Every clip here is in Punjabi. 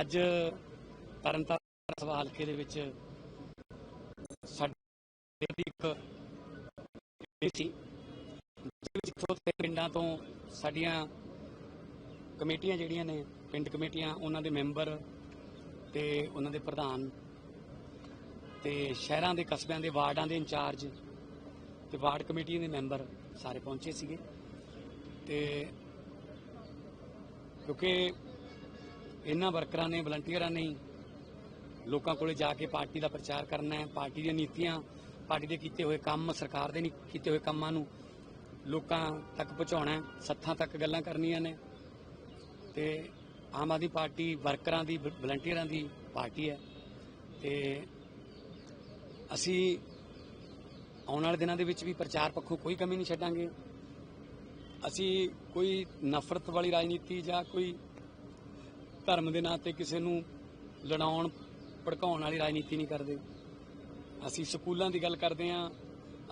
ਅੱਜ ਤਰਨਤਾਰਨ ਸਭਾ ਹਲਕੇ ਦੇ ਵਿੱਚ ਸਾਡੇ ਇੱਕ ਸੀ, ਜਿਹਦੇ ਵਿੱਚ ਪਿੰਡਾਂ ਤੋਂ ਸਾਡੀਆਂ ਕਮੇਟੀਆਂ ਜਿਹੜੀਆਂ ਨੇ, ਪਿੰਡ ਕਮੇਟੀਆਂ, ਉਹਨਾਂ ਦੇ ਮੈਂਬਰ ਤੇ ਉਹਨਾਂ ਦੇ ਪ੍ਰਧਾਨ ਤੇ ਸ਼ਹਿਰਾਂ ਦੇ ਕਸਬਿਆਂ ਦੇ ਵਾਰਡਾਂ ਦੇ ਇੰਚਾਰਜ ਤੇ ਵਾਰਡ ਕਮੇਟੀਆਂ ਦੇ ਮੈਂਬਰ ਸਾਰੇ ਪਹੁੰਚੇ ਸੀਗੇ ਤੇ ਕਿਉਂਕਿ ਇਹਨਾਂ ਵਰਕਰਾਂ ਨੇ, ਵਲੰਟੀਅਰਾਂ ਨੇ ਲੋਕਾਂ ਕੋਲੇ ਜਾ ਕੇ ਪਾਰਟੀ ਦਾ ਪ੍ਰਚਾਰ ਕਰਨਾ ਹੈ, ਪਾਰਟੀ ਦੀਆਂ ਨੀਤੀਆਂ, ਪਾਰਟੀ ਦੇ ਕੀਤੇ ਹੋਏ ਕੰਮ, ਸਰਕਾਰ ਦੇ ਨਹੀਂ ਕੀਤੇ ਹੋਏ ਕੰਮਾਂ ਨੂੰ ਲੋਕਾਂ ਤੱਕ ਪਹੁੰਚਾਉਣਾ ਸੱਥਾਂ ਤੱਕ ਗੱਲਾਂ ਕਰਨੀਆਂ ਨੇ ਤੇ ਆਮ ਆਦਮੀ ਪਾਰਟੀ ਵਰਕਰਾਂ ਦੀ, ਵ- ਵਲੰਟੀਅਰਾਂ ਦੀ ਪਾਰਟੀ ਹੈ ਤੇ ਅਸੀਂ ਆਉਣ ਵਾਲੇ ਦਿਨਾਂ ਦੇ ਵਿੱਚ ਵੀ ਪ੍ਰਚਾਰ ਪੱਖੋਂ ਕੋਈ ਕਮੀ ਨਹੀਂ ਛੱਡਾਂਗੇ। ਅਸੀਂ ਕੋਈ ਨਫ਼ਰਤ ਵਾਲੀ ਰਾਜਨੀਤੀ ਜਾਂ ਕੋਈ ਧਰਮ ਦੇ ਨਾਂ ਤੇ ਕਿਸੇ ਨੂੰ ਲੜਾਉਣ, ਭੜਕਾਉਣ ਵਾਲੀ ਰਾਜਨੀਤੀ ਨਹੀਂ ਕਰਦੇ। ਅਸੀਂ ਸਕੂਲਾਂ ਦੀ ਗੱਲ ਕਰਦੇ ਹਾਂ,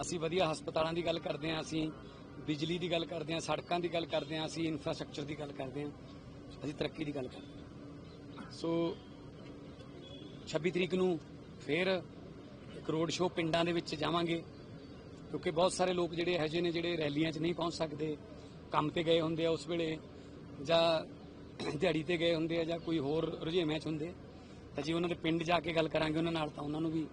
ਅਸੀਂ ਵਧੀਆ ਹਸਪਤਾਲਾਂ ਦੀ ਗੱਲ ਕਰਦੇ ਹਾਂ, ਅਸੀਂ ਬਿਜਲੀ ਦੀ ਗੱਲ ਕਰਦੇ ਹਾਂ, ਸੜਕਾਂ ਦੀ ਗੱਲ ਕਰਦੇ ਹਾਂ, ਅਸੀਂ ਇਨਫਰਾਸਟ੍ਰਕਚਰ ਦੀ ਗੱਲ ਕਰਦੇ ਹਾਂ, ਅਸੀਂ ਤਰੱਕੀ ਦੀ ਗੱਲ ਕਰਦੇ ਹਾਂ। ਸੋ 26 ਤਰੀਕ ਨੂੰ ਫਿਰ ਇੱਕ ਰੋਡ ਸ਼ੋਅ ਪਿੰਡਾਂ ਦੇ ਵਿੱਚ ਜਾਵਾਂਗੇ, ਕਿਉਂਕਿ ਬਹੁਤ ਸਾਰੇ ਲੋਕ ਜਿਹੜੇ ਇਹੋ ਜਿਹੇ ਨੇ ਜਿਹੜੇ ਰੈਲੀਆਂ 'ਚ ਨਹੀਂ ਪਹੁੰਚ ਸਕਦੇ, ਕੰਮ ਤੇ ਗਏ ਹੁੰਦੇ ਆ ਉਸ ਵੇਲੇ ਜਾਂ ਦਿਹਾੜੀ ਤੇ ਗਏ ਹੁੰਦੇ ਆ ਜਾਂ ਕੋਈ ਹੋਰ ਰੁਝੇਵਿਆਂ 'ਚ ਹੁੰਦੇ ਆ। ਤਾਂ ਜੀ ਉਹਨਾਂ ਦੇ ਪਿੰਡ ਜਾ ਕੇ ਗੱਲ ਕਰਾਂਗੇ ਉਹਨਾਂ ਨਾਲ, ਤਾਂ ਉਹਨਾਂ ਨੂੰ ਵੀ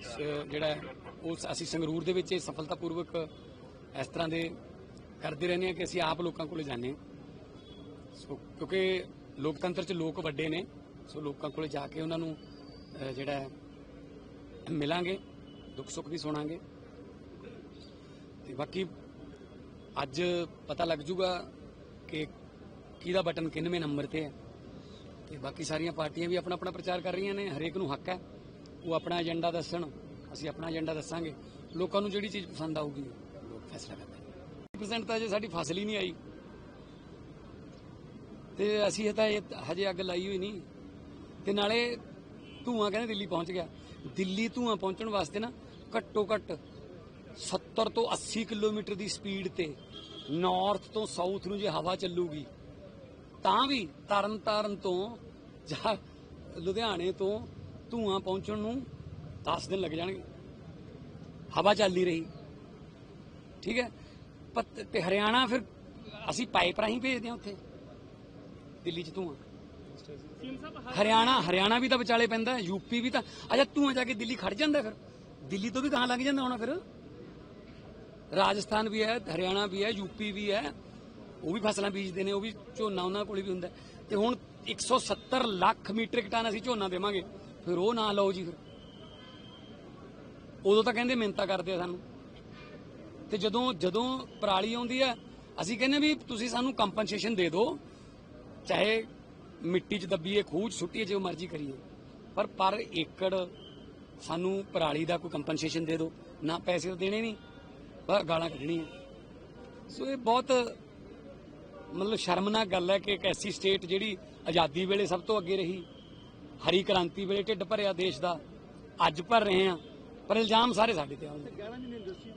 ਸ- ਜਿਹੜਾ ਉਹ ਅਸੀਂ ਸੰਗਰੂਰ ਦੇ ਵਿੱਚ ਇਹ ਸਫਲਤਾਪੂਰਵਕ ਇਸ ਤਰ੍ਹਾਂ ਦੇ ਕਰਦੇ ਰਹਿੰਦੇ ਹਾਂ ਕਿ ਅਸੀਂ ਆਪ ਲੋਕਾਂ ਕੋਲੇ ਜਾਂਦੇ ਸੋ, ਕਿਉਂਕਿ ਲੋਕਤੰਤਰ 'ਚ ਲੋਕ ਵੱਡੇ ਨੇ, ਸੋ ਲੋਕਾਂ ਕੋਲੇ ਜਾ ਕੇ ਉਹਨਾਂ ਨੂੰ ਜਿਹੜਾ ਮਿਲਾਂਗੇ, ਦੁੱਖ ਸੁੱਖ ਵੀ ਸੁਣਾਂਗੇ ਤੇ ਬਾਕੀ ਅੱਜ ਪਤਾ ਲੱਗ ਜੂਗਾ ਕਿ ਕਿਹਦਾ ਬਟਨ ਕਿੰਨਵੇਂ ਨੰਬਰ ਤੇ ਹੈ? ਤੇ ਬਾਕੀ ਸਾਰੀਆਂ ਪਾਰਟੀਆਂ ਵੀ ਆਪਣਾ ਆਪਣਾ ਪ੍ਰਚਾਰ ਕਰ ਰਹੀਆਂ ਨੇ, ਹਰੇਕ ਨੂੰ ਹੱਕ ਹੈ। ਉਹ ਆਪਣਾ ਏਜੰਡਾ ਦੱਸਣ, ਅਸੀਂ ਆਪਣਾ ਏਜੰਡਾ ਦੱਸਾਂਗੇ। ਲੋਕਾਂ ਨੂੰ ਜਿਹੜੀ ਚੀਜ਼ ਪਸੰਦ ਆਊਗੀ, ਲੋਕ ਫੈਸਲਾ ਕਰਨਗੇ। ਪਰਸੈਂਟ ਤਾਂ ਜੇ ਸਾਡੀ ਫਸਲ ਹੀ ਨਹੀਂ ਆਈ। ਤੇ ਅਸੀਂ ਤਾਂ ਹਜੇ ਅੱਗ ਲਾਈ ਹੋਈ ਨਹੀਂ। ਤੇ ਨਾਲੇ ਧੂਆਂ ਕਹਿੰਦੇ ਦਿੱਲੀ ਪਹੁੰਚ ਗਿਆ। ਦਿੱਲੀ ਧੂਆਂ ਪਹੁੰਚਣ ਵਾਸਤੇ ਨਾ ਘੱਟੋ ਘੱਟ 70 ਤੋਂ 80 ਕਿਲੋਮੀਟਰ ਦੀ ਸਪੀਡ ਤੇ ਨਾਰਥ ਤੋਂ ਸਾਊਥ ਨੂੰ ਜੇ ਹਵਾ ਚੱਲੂਗੀ ਤਾਂ ਵੀ ਤਰਨ ਤਾਰਨ ਤੋਂ ਜਾਂ ਲੁਧਿਆਣੇ ਤੋਂ ਧੂਆਂ ਪਹੁੰਚਣ ਨੂੰ 10 ਦਿਨ ਲੱਗ ਜਾਣਗੇ। ਹਵਾ ਚੱਲਦੀ ਰਹੀ। ਠੀਕ ਹੈ? ਪਤ- ਤੇ ਹਰਿਆਣਾ ਫਿਰ ਅਸੀਂ ਪਾਈਪ ਰਾਹੀਂ ਭੇਜਦੇ ਹਾਂ ਉੱਥੇ। ਦਿੱਲੀ 'ਚ ਧੂਆਂ। ਹਰਿਆਣਾ ਹਰਿਆਣਾ ਵੀ ਤਾਂ ਵਿਚਾਲੇ ਪੈਂਦਾ ਯੂਪੀ ਵੀ ਤਾਂ, ਅੱਛਾ ਧੂਆਂ ਜਾ ਕੇ ਦਿੱਲੀ ਖੜ ਜਾਂਦਾ ਫਿਰ। ਦਿੱਲੀ ਤੋਂ ਵੀ ਕਹਾਂ ਲੰਘ ਜਾਂਦਾ ਹੋਣਾ ਫਿਰ। ਰਾਜਸਥਾਨ ਵੀ ਹੈ, ਹਰਿਆਣਾ ਵੀ ਹੈ ਯੂਪੀ ਵੀ ਹੈ। ਉਹ ਵੀ ਫਸਲਾਂ ਬੀਜਦੇ ਨੇ, ਉਹ ਵੀ ਝੋਨਾ ਉਹਨਾਂ ਕੋਲ ਵੀ ਹੁੰਦਾ। ਹੈ। ਤੇ ਹੁਣ 170 ਲੱਖ ਮੀਟ੍ਰਿਕ ਟਨ ਅਸੀਂ ਝੋਨਾ ਦੇਵਾਂਗੇ। ਫਿਰ ਉਹ ਨਾ ਲਓ ਜੀ ਫਿਰ। ਉਦੋਂ ਤਾਂ ਕਹਿੰਦੇ ਮਿਹਨਤਾਂ ਕਰਦੇ ਆ ਸਾਨੂੰ। ਤੇ ਜਦੋਂ ਜਦੋਂ ਪਰਾਲੀ ਆਉਂਦੀ ਹੈ ਅਸੀਂ ਕਹਿੰਦੇ ਵੀ ਤੁਸੀਂ ਸਾਨੂੰ ਕੰਪਨਸੇਸ਼ਨ ਦੇ ਦਿਓ। ਚਾਹੇ ਮਿੱਟੀ 'ਚ ਦੱਬੀਏ, ਖੂਹ 'ਚ ਸੁੱਟੀਏ, ਜੋ ਮਰਜ਼ੀ ਕਰੀਏ। ਪਰ ਪਰ ਏਕੜ ਸਾਨੂੰ ਪਰਾਲੀ ਦਾ ਕੋਈ ਕੰਪਨਸੇਸ਼ਨ ਦੇ ਦਿਓ। ਨਾ ਪੈਸੇ ਤਾਂ ਦੇਣੇ ਨਹੀਂ ਪਰ ਗਾਲਾਂ ਕੱਢਣੀਆਂ। ਸੋ ਇਹ ਬਹੁਤ ਮਤਲਬ ਸ਼ਰਮਨਾਕ ਗੱਲ ਹੈ ਕਿ ਇੱਕ ਐਸੀ ਸਟੇਟ ਜਿਹੜੀ ਆਜ਼ਾਦੀ ਵੇਲੇ ਸਭ ਤੋਂ ਅੱਗੇ ਰਹੀ ਹਰੀ ਕ੍ਰਾਂਤੀ ਵੇਲੇ ਢਿੱਡ ਭਰਿਆ ਦੇਸ਼ ਦਾ ਅੱਜ ਭਰ ਰਹੇ ਆ ਪਰ ਇਲਜ਼ਾਮ ਸਾਰੇ ਸਾਡੇ ਤੇ ਆਉਂਦੇ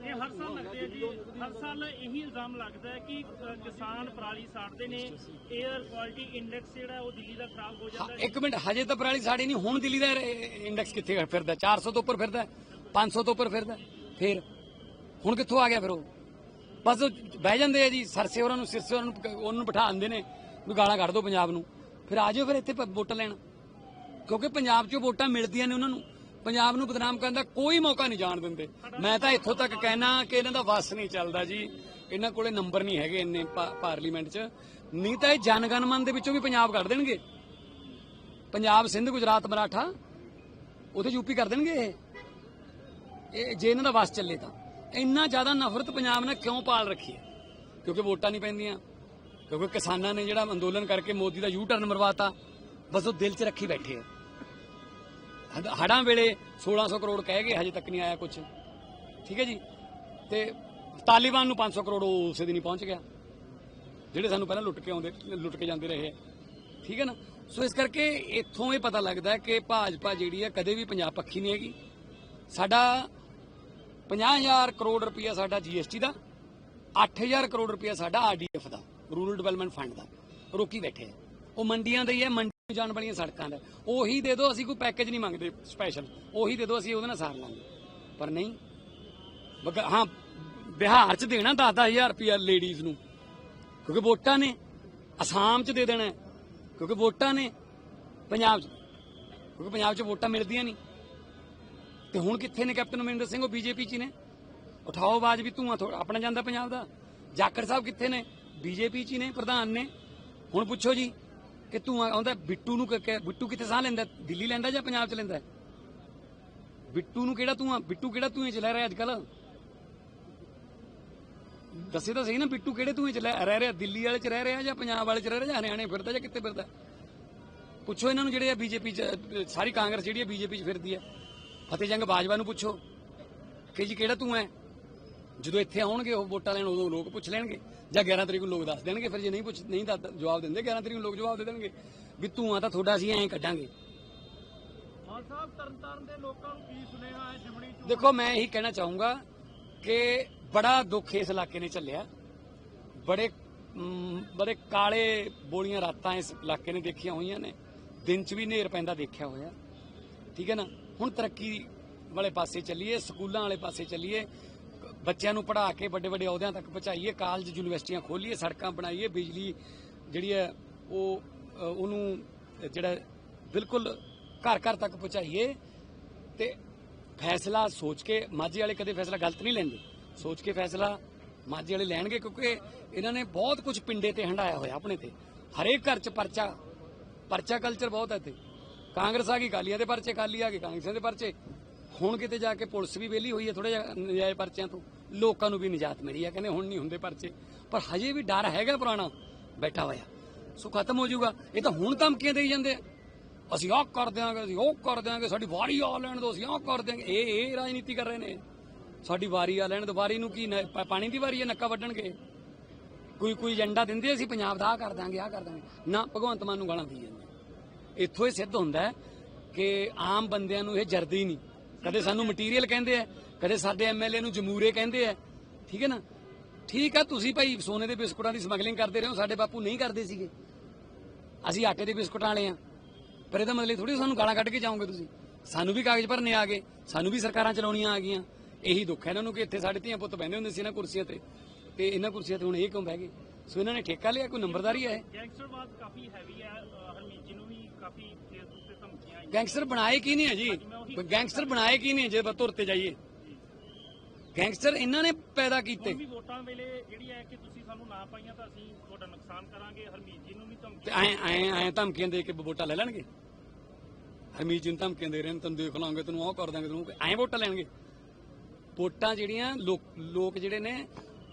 ਇਹ ਹਰ ਸਾਲ ਲੱਗਦੇ ਆ ਜੀ ਹਰ ਸਾਲ ਇਹੀ ਇਲਜ਼ਾਮ ਲੱਗਦਾ ਹੈ ਕਿ ਅ, ਕਿਸਾਨ ਪਰਾਲੀ ਸਾੜਦੇ ਨੇ 에ਅਰ ਕੁਆਲਿਟੀ ਇੰਡੈਕਸ ਜਿਹੜਾ ਹੈ ਉਹ ਦਿੱਲੀ ਦਾ ਖਰਾਬ ਹੋ ਜਾਂਦਾ ਹੈ ਇੱਕ ਮਿੰਟ ਹਜੇ ਤਾਂ ਪਰਾਲੀ ਸਾਡੀ ਨਹੀਂ ਹੁਣ ਦਿੱਲੀ ਦਾ ਇੰਡੈਕਸ ਕਿੱਥੇ ਫਿਰਦਾ? 400 ਤੋਂ ਉੱਪਰ ਫਿਰਦਾ 500 ਤੋਂ ਉੱਪਰ ਫਿਰਦਾ ਫੇਰ ਹੁਣ ਕਿੱਥੋਂ ਆ ਗਿਆ ਫਿਰ ਉਹ? ਬਸ ਉਹ ਬਹਿ ਜਾਂਦੇ ਆ ਜੀ ਸਰਸੇ ਉਹਨਾਂ ਨੂੰ ਸਿਰਸੇ ਉਹਨਾਂ ਨੂੰ ਉਹਨੂੰ ਬਿਠਾ ਦਿੰਦੇ ਨੇ, ਵੀ ਗਾਲਾਂ ਕੱਢ ਦਿਓ ਪੰਜਾਬ ਨੂੰ। ਫਿਰ ਆ ਜਾਓ ਫਿਰ ਇੱਥੇ ਪ- ਵੋਟਾਂ ਲੈਣ। ਕਿਉਂਕਿ ਪੰਜਾਬ 'ਚੋਂ ਵੋਟਾਂ ਮਿਲਦੀਆਂ ਨੇ ਉਹਨਾਂ ਨੂੰ। ਪੰਜਾਬ ਨੂੰ ਬਦਨਾਮ ਕਰਨ ਦਾ ਕੋਈ ਮੌਕਾ ਨਹੀਂ ਜਾਣ ਦਿੰਦੇ। ਮੈਂ ਤਾਂ ਇੱਥੋਂ ਤੱਕ ਕਹਿਣਾ ਕਿ ਇਹਨਾਂ ਦਾ ਵਸ ਨਹੀਂ ਚੱਲਦਾ ਜੀ। ਇਹਨਾਂ ਕੋਲੇ ਨੰਬਰ ਨਹੀਂ ਹੈਗੇ ਇੰਨੇ ਪਾਰਲੀਮੈਂਟ 'ਚ। ਨਹੀਂ ਤਾਂ ਇਹ ਜਨਗਣ ਮਨ ਦੇ ਵਿੱਚੋਂ ਵੀ ਪੰਜਾਬ ਕੱਢ ਦੇਣਗੇ। ਪੰਜਾਬ, ਸਿੰਧ, ਗੁਜਰਾਤ, ਮਰਾਠਾ, ਉਥੇ ਯੂਪੀ ਕਰ ਦੇਣਗੇ ਇਹ ਜੇ ਇਹਨਾਂ ਦਾ ਵਸ ਚੱਲੇ ਤਾਂ। ਇੰਨਾ ਜ਼ਿਆਦਾ ਨਫ਼ਰਤ ਪੰਜਾਬ ਨੇ ਕਿਉਂ ਪਾਲ ਰੱਖੀ ਹੈ? ਕਿਉਂਕਿ ਵੋਟਾਂ ਨਹੀਂ ਪੈਂਦੀਆਂ, ਕਿਉਂਕਿ ਕਿਸਾਨਾਂ ਨੇ ਜਿਹੜਾ ਅੰਦੋਲਨ ਕਰਕੇ ਮੋਦੀ ਦਾ ਯੂ ਟਰਨ ਮਰਵਾਤਾ, ਬਸ ਉਹ ਦਿਲ 'ਚ ਰੱਖੀ ਬੈਠੇ ਆ। ਹੜ- ਹੜ੍ਹਾਂ ਵੇਲੇ 1600 ਕਰੋੜ ਕਹਿ ਗਏ, ਹਜੇ ਤੱਕ ਨਹੀਂ ਆਇਆ ਕੁਝ ਠੀਕ ਹੈ ਜੀ? ਤੇ ਤਾਲਿਬਾਨ ਨੂੰ 500 ਕਰੋੜ ਉਹ ਉਸੇ ਦਿਨ ਹੀ ਪਹੁੰਚ ਗਿਆ। ਜਿਹੜੇ ਸਾਨੂੰ ਪਹਿਲਾਂ ਲੁੱਟ ਕੇ ਆਉਂਦੇ, ਲੁੱਟ ਕੇ ਜਾਂਦੇ ਰਹੇ ਠੀਕ ਹੈ ਨਾ? ਸੋ ਇਸ ਕਰਕੇ ਇੱਥੋਂ ਇਹ ਪਤਾ ਲੱਗਦਾ ਕਿ ਭਾਜਪਾ ਜਿਹੜੀ ਹੈ ਕਦੇ ਵੀ ਪੰਜਾਬ ਪੱਖੀ ਨਹੀਂ ਹੈਗੀ। ਸਾਡਾ 50000 ਕਰੋੜ ਰੁਪਇਆ ਸਾਡਾ ਜੀਐਸਟੀ ਦਾ 8000 ਕਰੋੜ ਰੁਪਇਆ ਸਾਡਾ ਆਰਡੀਐਫ ਦਾ ਰੂਰਲ ਡਿਵੈਲਪਮੈਂਟ ਫੰਡ ਦਾ, ਰੋਕੀ ਬੈਠੇ ਆ। ਉਹ ਮੰਡੀਆਂ ਦਾ ਹੀ ਹੈ ਮੰਡੀ ਜਾਣ ਵਾਲੀਆਂ ਸੜਕਾਂ ਦਾ। ਉਹੀ ਦੇ ਦਿਓ, ਅਸੀਂ ਕੋਈ ਪੈਕੇਜ ਨਹੀਂ ਮੰਗਦੇ ਸਪੈਸ਼ਲ ਉਹੀ ਦੇ ਦਿਓ, ਅਸੀਂ ਉਹਦੇ ਨਾਲ ਸਾਰ ਲਾਂਗੇ। ਪਰ ਨਹੀਂ ਹਾਂ, ਬਿਹਾਰ ਚ ਦੇਣਾ 10-10000 ਰੁਪਇਆ ਲੇਡੀਜ਼ ਨੂੰ। ਕਿਉਂਕਿ ਵੋਟਾਂ ਨੇ, ਅਸਾਮ ਚ ਦੇ ਦੇਣਾ। ਕਿਉਂਕਿ ਵੋਟਾਂ ਨੇ, ਪੰਜਾਬ ਚ। ਕਿਉਂਕਿ ਪੰਜਾਬ ਚ ਵੋਟਾਂ ਮਿਲਦੀਆਂ ਨਹੀਂ। ਤੇ ਹੁਣ ਕਿੱਥੇ ਨੇ ਕੈਪਟਨ ਅਮਰਿੰਦਰ ਸਿੰਘ? ਉਹ ਬੀਜੇਪੀ ਚ ਨੇ। ਉਠਾਓ ਆਵਾਜ਼ ਵੀ ਧੂਆਂ ਥੋੜਾ ਆਪਣਾ ਜਾਂਦਾ ਪੰਜਾਬ ਦਾ। ਜਾਖੜ ਸਾਹਿਬ ਕਿੱਥੇ ਨੇ? ਬੀਜੇਪੀ ਚ ਹੀ ਨੇ, ਪ੍ਰਧਾਨ ਨੇ। ਹੁਣ ਪੁੱਛੋ ਜੀ ਕਿ ਧੂਆਂ ਆਉਂਦਾ, ਬਿੱਟੂ ਨੂੰ ਬਿੱਟੂ ਕਿੱਥੇ ਸਾਹ ਲੈਂਦਾ? ਦਿੱਲੀ ਲੈਂਦਾ ਜਾਂ ਪੰਜਾਬ ਚ ਲੈਂਦਾ? ਬਿੱਟੂ ਨੂੰ ਕਿਹੜਾ ਧੂਆਂ, ਬਿੱਟੂ ਕਿਹੜਾ ਧੂਏ ਚ ਲੈ ਰਿਹਾ ਅੱਜ ਕੱਲ ਦੱਸੇ ਤਾਂ ਸਹੀ ਨਾ, ਬਿੱਟੂ ਕਿਹੜੇ ਧੂਏ ਚ ਰਹਿ ਰਿਹਾ? ਦਿੱਲੀ ਵਾਲੇ ਚ ਰਹਿ ਰਿਹਾ ਜਾਂ ਪੰਜਾਬ ਵਾਲੇ ਚ ਰਹਿ ਰਿਹਾ ਜਾਂ ਹਰਿਆਣੇ ਫਿਰਦਾ ਜਾਂ ਕਿੱਥੇ ਫਿਰਦਾ? ਪੁੱਛੋ ਇਹਨਾਂ ਨੂੰ ਜਿਹੜੇ ਆ ਬੀਜੇਪੀ ਚ, ਸਾਰੀ ਕਾਂਗਰਸ ਜਿਹੜੀ ਹੈ ਬੀਜੇਪੀ ਚ ਫਿਰਦੀ ਹੈ ਫਤਿਹ ਜੰਗ ਬਾਜਵਾ ਨੂੰ ਪੁੱਛੋ ਕਿ ਜੀ ਕਿਹੜਾ ਤੂੰ ਹੈ ਜਦੋਂ ਇੱਥੇ ਆਉਣਗੇ ਉਹ ਵੋਟਾਂ ਲੈਣ ਉਦੋਂ ਲੋਕ ਪੁੱਛ ਲੈਣਗੇ। ਜਾਂ 11 ਤਰੀਕ ਨੂੰ ਲੋਕ ਦੱਸ ਦੇਣਗੇ ਫਿਰ ਜੇ ਨਹੀਂ ਪੁੱਛ ਨਹੀਂ ਦੱਸ ਜਵਾਬ ਦਿੰਦੇ 11 ਤਰੀਕ ਨੂੰ ਲੋਕ ਜਵਾਬ ਦੇ ਦੇਣਗੇ ਵੀ ਤੂੰ ਆ ਤਾਂ ਤੁਹਾਡਾ ਅਸੀਂ ਐਂ ਕੱਢਾਂਗੇ। ਮਾਨ ਸਾਹਿਬ ਤਰਨਤਾਰਨ ਦੇ ਲੋਕਾਂ ਨੂੰ ਕੀ ਸੁਨੇਹਾ ਹੈ ਜਿਮਣੀ ਚ ਦੇਖੋ ਮੈਂ ਇਹੀ ਕਹਿਣਾ ਚਾਹੂੰਗਾ ਕਿ ਬੜਾ ਦੁੱਖ ਇਸ ਇਲਾਕੇ ਨੇ ਚੱਲਿਆ ਬੜੇ ਬੜੇ ਕਾਲੇ ਬੋਲੀਆਂ ਰਾਤਾਂ ਇਸ ਇਲਾਕੇ ਨੇ ਦੇਖੀਆਂ ਹੋਈਆਂ ਨੇ। ਦਿਨ 'ਚ ਵੀ ਹਨੇਰ ਪੈਂਦਾ ਦੇਖਿਆ ਹੋਇਆ। ਠੀਕ ਹੈ ਨਾ? ਹੁਣ ਤਰੱਕੀ ਵਾਲੇ ਪਾਸੇ ਚੱਲੀਏ, ਸਕੂਲਾਂ ਵਾਲੇ ਪਾਸੇ ਚੱਲੀਏ, ਬੱਚਿਆਂ ਨੂੰ ਪੜ੍ਹਾ ਕੇ ਵੱਡੇ ਵੱਡੇ ਅਹੁਦਿਆਂ ਤੱਕ ਪਹੁੰਚਾਈਏ, ਕਾਲਜ, ਯੂਨੀਵਰਸਿਟੀਆਂ ਖੋਲੀਏ, ਸੜਕਾਂ ਬਣਾਈਏ, ਬਿਜਲੀ ਜਿਹੜੀ ਹੈ ਉਹ ਉਹਨੂੰ ਜਿਹੜਾ ਬਿਲਕੁਲ ਘਰ ਘਰ ਤੱਕ ਪਹੁੰਚਾਈਏ ਤੇ ਫੈਸਲਾ ਸੋਚ ਕੇ, ਮਾਝੇ ਵਾਲੇ ਕਦੇ ਫੈਸਲਾ ਗਲਤ ਨਹੀਂ ਲੈਂਦੇ। ਸੋਚ ਕੇ ਫੈਸਲਾ ਮਾਝੇ ਵਾਲੇ ਲੈਣਗੇ ਕਿਉਂਕਿ ਇਹਨਾਂ ਨੇ ਬਹੁਤ ਕੁਝ ਪਿੰਡੇ ਤੇ ਹੰਡਾਇਆ ਹੋਇਆ ਆਪਣੇ ਤੇ। ਹਰੇਕ ਘਰ 'ਚ ਪਰਚਾ ਪਰਚਾ ਕਲਚਰ ਬਹੁਤ ਹੈ ਇੱਥੇ। ਕਾਂਗਰਸ ਆ ਗਈ ਕਾਲੀਆਂ ਦੇ ਪਰਚੇ ਕਾਲੀ ਆ ਗਈ, ਕਾਂਗਰਸੀਆਂ ਦੇ ਪਰਚੇ। ਹੁਣ ਕਿਤੇ ਜਾ ਕੇ ਪੁਲਿਸ ਵੀ ਵਿਹਲੀ ਹੋਈ ਹੈ ਥੋੜਾ ਜਿਹਾ ਨਜਾਇਜ਼ ਪਰਚਿਆਂ ਤੋਂ। ਲੋਕਾਂ ਨੂੰ ਵੀ ਨਿਜਾਤ ਮਿਲੀ ਹੈ, ਕਹਿੰਦੇ ਹੁਣ ਨਹੀਂ ਹੁੰਦੇ ਪਰਚੇ। ਪਰ ਹਜੇ ਵੀ ਡਰ ਹੈਗਾ ਪੁਰਾਣਾ, ਬੈਠਾ ਹੋਇਆ। ਸੋ ਖਤਮ ਹੋ ਜਾਊਗਾ। ਇਹ ਤਾਂ ਹੁਣ ਧਮਕੀਆਂ ਦੇਈ ਜਾਂਦੇ ਆ। ਅਸੀਂ ਆਹ ਕਰ ਦਿਆਂਗੇ, ਅਸੀਂ ਉਹ ਕਰ ਦਿਆਂਗੇ, ਸਾਡੀ ਵਾਰੀ ਆ ਲੈਣ ਦੋ ਅਸੀਂ ਆਹ ਕਰ ਦਿਆਂਗੇ। ਇਹ ਇਹ ਰਾਜਨੀਤੀ ਕਰ ਰਹੇ ਨੇ। ਸਾਡੀ ਵਾਰੀ ਆ ਲੈਣ ਦੋ ਵਾਰੀ ਨੂੰ ਕੀ ਪਾਣੀ ਦੀ ਵਾਰੀ ਹੈ ਨੱਕਾ ਵੱਢਣਗੇ। ਕੋਈ ਕੋਈ ਏਜੰਡਾ ਦਿੰਦੇ ਅਸੀਂ ਪੰਜਾਬ ਦਾ ਆ ਕਰ ਦਾਂਗੇ ਆ ਕਰ ਦਾਂਗੇ ਨਾ ਭਗਵੰਤ ਮਾਨ ਨੂੰ ਗਾਲਾਂ ਦੀ ਜਾਂਦੇ ਇੱਥੋਂ ਇਹ ਸਿੱਧ ਹੁੰਦਾ ਹੈ ਕਿ ਆਮ ਬੰਦਿਆਂ ਨੂੰ ਇਹ ਜਰਦੀ ਹੀ ਨਹੀਂ। ਕਦੇ ਸਾਨੂੰ ਮਟੀਰੀਅਲ ਕਹਿੰਦੇ ਆ, ਕਦੇ ਸਾਡੇ ਐਮਐਲਏ ਨੂੰ ਜਮੂਰੇ ਕਹਿੰਦੇ ਆ। ਠੀਕ ਹੈ ਨਾ? ਠੀਕ ਆ, ਤੁਸੀਂ ਭਾਈ ਸੋਨੇ ਦੇ ਬਿਸਕੁਟਾਂ ਦੀ ਸਮਗਲਿੰਗ ਕਰਦੇ ਰਹੇ ਹੋ, ਸਾਡੇ ਬਾਪੂ ਨਹੀਂ ਕਰਦੇ ਸੀਗੇ। ਅਸੀਂ ਆਟੇ ਦੇ ਬਿਸਕੁਟਾਂ ਵਾਲੇ ਆ। ਪਰ ਇਹਦਾ ਮਤਲਬ ਥੋੜੀ ਸਾਨੂੰ ਗਾਲਾਂ ਕੱਢ ਕੇ ਜਾਓਗੇ ਤੁਸੀਂ। ਸਾਨੂੰ ਵੀ ਕਾਗਜ਼ ਭਰਨੇ ਆ ਗਏ, ਸਾਨੂੰ ਵੀ ਸਰਕਾਰਾਂ ਚਲਾਉਣੀਆਂ ਆ ਗਈਆਂ। ਇਹੀ ਦੁੱਖ ਹੈ ਇਹਨਾਂ ਨੂੰ ਕਿ ਇੱਥੇ ਸਾਡੇ ਧੀਆਂ ਪੁੱਤ ਬਹਿੰਦੇ ਹੁੰਦੇ ਸੀ ਇਹਨਾਂ ਕੁਰਸੀਆਂ ਤੇ। ਤੇ ਇਹਨਾਂ ਕੁਰਸੀਆਂ ਤੇ ਹੁਣ ਇਹ ਕਿਉਂ ਬਹਿ ਗਏ? ਸੋ ਇਹਨਾਂ ਨੇ ਠੇਕਾ ਲਿਆ, ਕੋਈ ਨੰਬਰਦਾਰੀ ਹੈ ਗੈਂਗਸਟਰਵਾਦ ਕਾਫੀ ਹੈਵੀ ਹੈ ਕਾਫੀ ਫੇਸਬੁੱਕ ਤੇ ਧਮਕੀਆਂ ਆਈਆਂ। ਗੈਂਗਸਟਰ ਬਣਾਏ ਕੀ ਨਹੀਂ ਹੈ ਜੀ ਗੈਂਗਸਟਰ ਬਣਾਏ ਕੀ ਨਹੀਂ ਜੇ ਬਤੁਰ ਤੇ ਜਾਈਏ। ਗੈਂਗਸਟਰ ਇਹਨਾਂ ਨੇ ਪੈਦਾ ਕੀਤੇ। ਵੀ ਵੋਟਾਂ ਵੇਲੇ ਜਿਹੜੀ ਹੈ ਕਿ ਤੁਸੀਂ ਸਾਨੂੰ ਨਾ ਪਾਈਆਂ ਤਾਂ ਅਸੀਂ ਤੁਹਾਡਾ ਨੁਕਸਾਨ ਕਰਾਂਗੇ। ਹਰਮੀਤ ਜੀ ਨੂੰ ਵੀ ਧਮਕੀ ਐ ਐ ਐ ਧਮਕੀਆਂ ਦੇ ਕੇ ਵੋਟਾਂ ਲੈ ਲੈਣਗੇ? ਹਰਮੀਤ ਜੀ ਨੂੰ ਧਮਕੀਆਂ ਦੇ ਰਹੇ ਨੇ ਤੈਨੂੰ ਦੇਖ ਲਾਂਗੇ ਤੈਨੂੰ ਉਹ ਕਰ ਦਾਂਗੇ ਤੈਨੂੰ ਐ ਵੋਟਾਂ ਲੈਣਗੇ। ਵੋਟਾਂ ਜਿਹੜੀਆਂ ਲੋਕ ਲੋਕ ਜਿਹੜੇ ਨੇ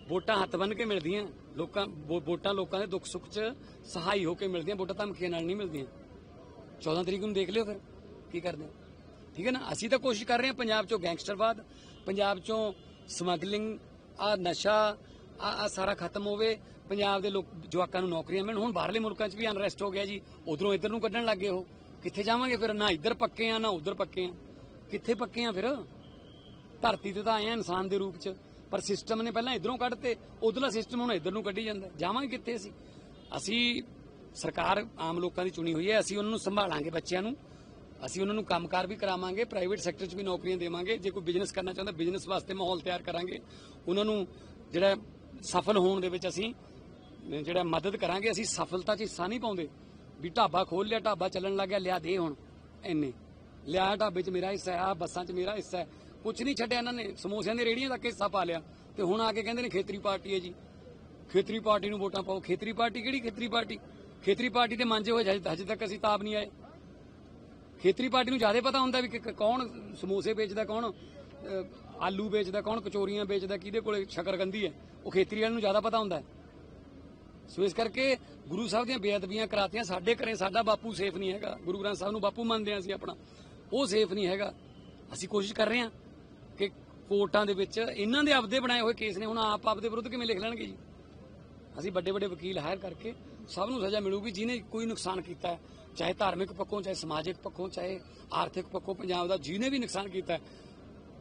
ਵੋਟਾਂ ਹੱਥ ਬੰਨ ਕੇ ਮਿਲਦੀਆਂ। ਲੋਕਾਂ ਵੋਟਾਂ ਲੋਕਾਂ ਦੇ ਦੁੱਖ ਸੁੱਖ 'ਚ ਸਹਾਈ ਹੋ ਕੇ ਮਿਲਦੀਆਂ ਵੋਟਾਂ ਧਮਕੀਆਂ ਨਾਲ ਨਹੀਂ ਮਿਲਦੀਆਂ। 14 ਤਰੀਕ ਨੂੰ ਦੇਖ ਲਿਓ ਫਿਰ, ਕੀ ਕਰਦੇ ਆ। ਠੀਕ ਹੈ ਨਾ? ਅਸੀਂ ਤਾਂ ਕੋਸ਼ਿਸ਼ ਕਰ ਰਹੇ ਹਾਂ ਪੰਜਾਬ 'ਚੋਂ ਗੈਂਗਸਟਰਵਾਦ, ਪੰਜਾਬ 'ਚੋਂ ਸਮਗਲਿੰਗ ਆ ਨਸ਼ਾ ਆ ਆ ਸਾਰਾ ਖਤਮ ਹੋਵੇ, ਪੰਜਾਬ ਦੇ ਲੋਕ, ਜਵਾਕਾਂ ਨੂੰ ਨੌਕਰੀਆਂ ਮਿਲਣ। ਹੁਣ ਬਾਹਰਲੇ ਮੁਲਕਾਂ 'ਚ ਵੀ ਅਨਰੈਸਟ ਹੋ ਗਿਆ ਜੀ। ਉਧਰੋਂ ਇੱਧਰ ਨੂੰ ਕੱਢਣ ਲੱਗੇ ਉਹ। ਕਿੱਥੇ ਜਾਵਾਂਗੇ ਫਿਰ? ਨਾ ਇੱਧਰ ਪੱਕੇ ਆ, ਨਾ ਉੱਧਰ ਪੱਕੇ ਆ। ਕਿੱਥੇ ਪੱਕੇ ਆ ਫਿਰ? ਧਰਤੀ ਤੇ ਤਾਂ ਆਏ ਆ ਇਨਸਾਨ ਦੇ ਰੂਪ 'ਚ। ਪਰ ਸਿਸਟਮ ਨੇ ਪਹਿਲਾਂ ਇਧਰੋਂ ਕੱਢਤੇ, ਉਧਰਲਾ ਸਿਸਟਮ ਹੁਣ ਇਧਰ ਨੂੰ ਕੱਢੀ ਜਾਂਦਾ। ਜਾਵਾਂਗੇ ਕਿੱਥੇ ਅਸੀਂ? ਅਸੀਂ ਸਰਕਾਰ ਆਮ ਲੋਕਾਂ ਦੀ ਚੁਣੀ ਹੋਈ ਹੈ, ਅਸੀਂ ਉਹਨਾਂ ਨੂੰ ਸੰਭਾਲਾਂਗੇ ਬੱਚਿਆਂ ਨੂੰ। ਅਸੀਂ ਉਹਨਾਂ ਨੂੰ ਕੰਮਕਾਰ ਵੀ ਕਰਾਵਾਂਗੇ ਪ੍ਰਾਈਵੇਟ ਸੈਕਟਰ 'ਚ ਵੀ ਨੌਕਰੀਆਂ ਦੇਵਾਂਗੇ। ਜੇ ਕੋਈ ਬਿਜ਼ਨਸ ਕਰਨਾ ਚਾਹੁੰਦਾ ਬਿਜ਼ਨਸ ਵਾਸਤੇ ਮਾਹੌਲ ਤਿਆਰ ਕਰਾਂਗੇ। ਉਹਨਾਂ ਨੂੰ ਜਿਹੜਾ ਸਫਲ ਹੋਣ ਦੇ ਵਿੱਚ ਅਸੀਂ ਜਿਹੜਾ ਮਦਦ ਕਰਾਂਗੇ, ਅਸੀਂ ਸਫਲਤਾ 'ਚ ਹਿੱਸਾ ਨਹੀਂ ਪਾਉਂਦੇ। ਵੀ ਢਾਬਾ ਖੋਲ ਲਿਆ, ਢਾਬਾ ਚੱਲਣ ਲੱਗ ਗਿਆ, ਲਿਆ ਦੇ ਹੁਣ, ਇੰਨੇ। ਲਿਆ ਢਾਬੇ 'ਚ ਮੇਰਾ ਹਿੱਸਾ ਹੈ ਆ ਬੱਸਾਂ 'ਚ ਮੇਰਾ ਹਿੱਸਾ ਹੈ। ਕੁਝ ਨਹੀਂ ਛੱਡਿਆ ਇਹਨਾਂ ਨੇ, ਸਮੋਸਿਆਂ ਦੇ ਰੇੜੀਆਂ ਤੱਕ ਹਿੱਸਾ ਪਾ ਲਿਆ। ਤੇ ਹੁਣ ਆ ਕੇ ਕਹਿੰਦੇ ਨੇ ਖੇਤਰੀ ਪਾਰਟੀ ਹੈ ਜੀ। ਖੇਤਰੀ ਪਾਰਟੀ ਨੂੰ ਵੋਟਾਂ ਪਾਓ। ਖੇਤਰੀ ਪਾਰਟੀ ਕਿਹੜੀ? ਖੇਤਰੀ ਪਾਰਟੀ। ਖੇਤਰੀ ਪਾਰਟੀ ਦੇ ਮਾਂਜੇ ਹੋਏ, ਹਜੇ ਤੱਕ ਅਸੀਂ ਤਾਪ ਨਹੀਂ ਆਏ। ਖੇਤਰੀ ਪਾਰਟੀ ਨੂੰ ਜ਼ਿਆਦਾ ਪਤਾ ਹੁੰਦਾ ਵੀ ਕਿ- ਕੌਣ ਸਮੋਸੇ ਵੇਚਦਾ, ਕੌਣ ਆਲੂ ਵੇਚਦਾ, ਕੌਣ ਕਚੋਰੀਆਂ ਵੇਚਦਾ, ਕਿਹਦੇ ਕੋਲੇ ਸ਼ਕਰਕੰਦੀ ਹੈ। ਉਹ ਖੇਤਰੀ ਵਾਲਿਆਂ ਨੂੰ ਜ਼ਿਆਦਾ ਪਤਾ ਹੁੰਦਾ। ਸੋ ਇਸ ਕਰਕੇ ਗੁਰੂ ਸਾਹਿਬ ਦੀਆਂ ਬੇਅਦਬੀਆਂ ਕਰਾਤੀਆਂ, ਸਾਡੇ ਘਰੇ ਸਾਡਾ ਬਾਪੂ ਸੇਫ ਨਹੀਂ ਹੈਗਾ। ਗੁਰੂ ਗ੍ਰੰਥ ਸਾਹਿਬ ਨੂੰ ਬਾਪੂ ਮੰਨਦੇ ਹਾਂ ਅਸੀਂ ਆਪਣਾ। ਉਹ ਸੇਫ ਨਹੀਂ ਹੈਗਾ। ਅਸੀਂ ਕੋਸ਼ਿਸ਼ ਕਰ ਰਹੇ ਹਾਂ ਕਿ ਕੋਰਟਾਂ ਦੇ ਵਿੱਚ ਇਹਨਾਂ ਦੇ ਆਪਦੇ ਬਣਾਏ ਹੋਏ ਕੇਸ ਨੇ, ਹੁਣ ਆਪ ਆਪ ਦੇ ਵਿਰੁੱਧ ਕਿਵੇਂ ਲਿਖ ਲੈਣਗੇ ਜੀ? ਅਸੀਂ ਵੱਡੇ ਵੱਡੇ ਵਕੀਲ ਹਾਇਰ ਕਰਕੇ ਸਭ ਨੂੰ ਸਜ਼ਾ ਮਿਲੂਗੀ ਜਿਹਨੇ ਕੋਈ ਨੁਕਸਾਨ ਕੀਤਾ ਹੈ ਚਾਹੇ ਧਾਰਮਿਕ ਪੱਖੋਂ ਚਾਹੇ ਸਮਾਜਿਕ ਪੱਖੋਂ ਚਾਹੇ ਆਰਥਿਕ ਪੱਖੋਂ ਪੰਜਾਬ ਦਾ ਜਿਹਨੇ ਵੀ ਨੁਕਸਾਨ ਕੀਤਾ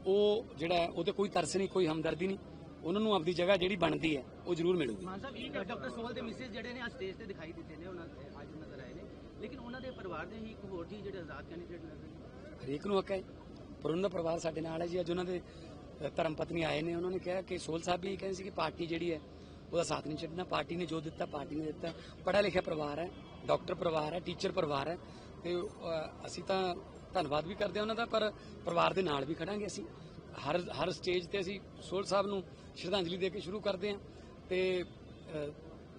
ਉਹ ਜਿਹੜਾ ਉਹਦੇ ਕੋਈ ਤਰਸ ਨਹੀਂ ਕੋਈ ਹਮਦਰਦੀ ਨਹੀਂ। ਉਹਨਾਂ ਨੂੰ ਆਪਦੀ ਜਗ੍ਹਾ ਜਿਹੜੀ ਬਣਦੀ ਹੈ ਉਹ ਜ਼ਰੂਰ ਮਿਲੂਗੀ। ਮਾਨ ਸਾਹਿਬ ਡਾਕਟਰ ਸੋਲ ਦੇ ਮਿਸਿਸ ਜਿਹੜੇ ਨੇ ਅੱਜ ਸਟੇਜ ਤੇ ਦਿਖਾਈ ਦਿੱਤੇ ਨੇ ਉਹਨਾਂ ਅੱਜ ਨਜ਼ਰ ਆਏ ਨੇ। ਲੇਕਿਨ ਉਹਨਾਂ ਦੇ ਪਰਿਵਾਰ ਦੇ ਹੀ ਇੱਕ ਹੋਰ ਜੀ ਜਿਹੜੇ ਆਜ਼ਾਦ ਕੈਂਡੀਡੇਟ ਨਜ਼ਰ ਹਰੇਕ ਨੂੰ ਹੱਕ ਹੈ। ਪਰ ਉਹਨਾਂ ਦਾ ਪਰਿਵਾਰ ਸਾਡੇ ਨਾਲ ਹੈ ਜੀ। ਅੱਜ ਉਹਨਾਂ ਦੇ ਧਰਮ ਪਤਨੀ ਆਏ ਨੇ। ਉਹਨਾਂ ਨੇ ਕਿਹਾ ਕਿ ਸੋਲ ਸਾਹਿਬ ਵੀ ਕਹਿੰਦੇ ਸੀ ਕਿ ਪਾਰਟੀ ਜਿਹੜੀ ਹੈ ਉਹਦਾ ਸਾਥ ਨਹੀਂ ਛੱਡਣਾ। ਪਾਰਟੀ ਨੇ ਜੋ ਦਿੱਤਾ ਪਾਰਟੀ ਨੇ ਦਿੱਤਾ। ਪੜ੍ਹਿਆ ਲਿਖਿਆ ਪਰਿਵਾਰ ਹੈ ਡਾਕਟਰ ਪਰਿਵਾਰ ਹੈ ਟੀਚਰ ਪਰਿਵਾਰ ਹੈ। ਤੇ ਅਸੀਂ ਤਾਂ ਧੰਨਵਾਦ ਵੀ ਕਰਦੇ ਹਾਂ ਉਹਨਾਂ ਦਾ ਪਰ ਪਰਿਵਾਰ ਦੇ ਨਾਲ ਵੀ ਖੜਾਂਗੇ ਅਸੀਂ। ਹਰ ਹਰ ਸਟੇਜ ਤੇ ਅਸੀਂ ਸੋਲ ਸਾਹਿਬ ਨੂੰ ਸ਼ਰਧਾਂਜਲੀ ਦੇ ਕੇ ਸ਼ੁਰੂ ਕਰਦੇ ਹਾਂ। ਤੇ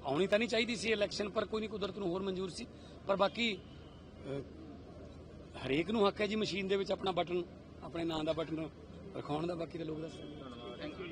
ਆਉਣੀ ਤਾਂ ਨਹੀਂ ਚਾਹੀਦੀ ਸੀ ਇਲੈਕਸ਼ਨ ਪਰ ਕੋਈ ਨਹੀਂ ਕੁਦਰਤ ਨੂੰ ਹੋਰ ਮਨਜ਼ੂਰ ਸੀ। ਪਰ ਬਾਕੀ ਹਰੇਕ ਨੂੰ ਹੱਕ ਹੈ ਜੀ ਮਸ਼ੀਨ ਦੇ ਵਿੱਚ ਆਪਣਾ ਬਟਨ ਆਪਣੇ ਨਾਂ ਦਾ ਬਟਨ ਰਖਾਉਣ ਦਾ। ਬਾਕੀ ਤਾਂ ਲੋਕ ਦੱਸਣ ਥੈਂਕ ਯੂ